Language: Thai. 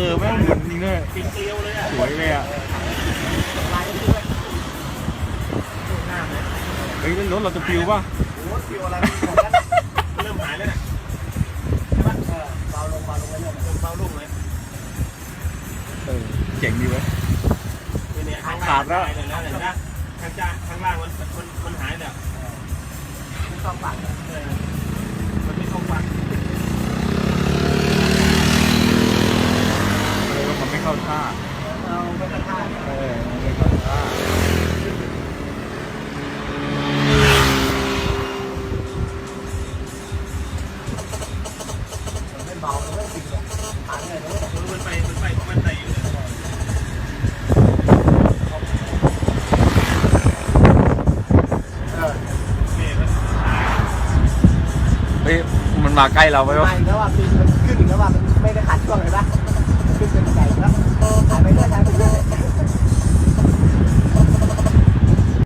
ปิดเกลียวเลยอะสวยเลยอะลายก็ด้วยหน้าเลยเฮ้ยรถเราจะปิวป่ะโอ้โหฟิวอะไรขอนเริ่มหายแล้วน่ะใช่ปะเออเบาลงเบาลงเรื่ยเริ่มเบาลงเลยเออเจ๋งดีเว้ยขางขาดแล้วหายเลยนะเห็นไหมข้างจ้าข้างล่างมันมันมันหายแล้วไม่ต้องฝังเลย เฮ้ยมันมาใกล้เราไหมวะไม่แล้วว่าปีนมันขึ้นแล้วว่ามันไม่ได้ขัดช่วงเลยปะขึ้นเป็นไก่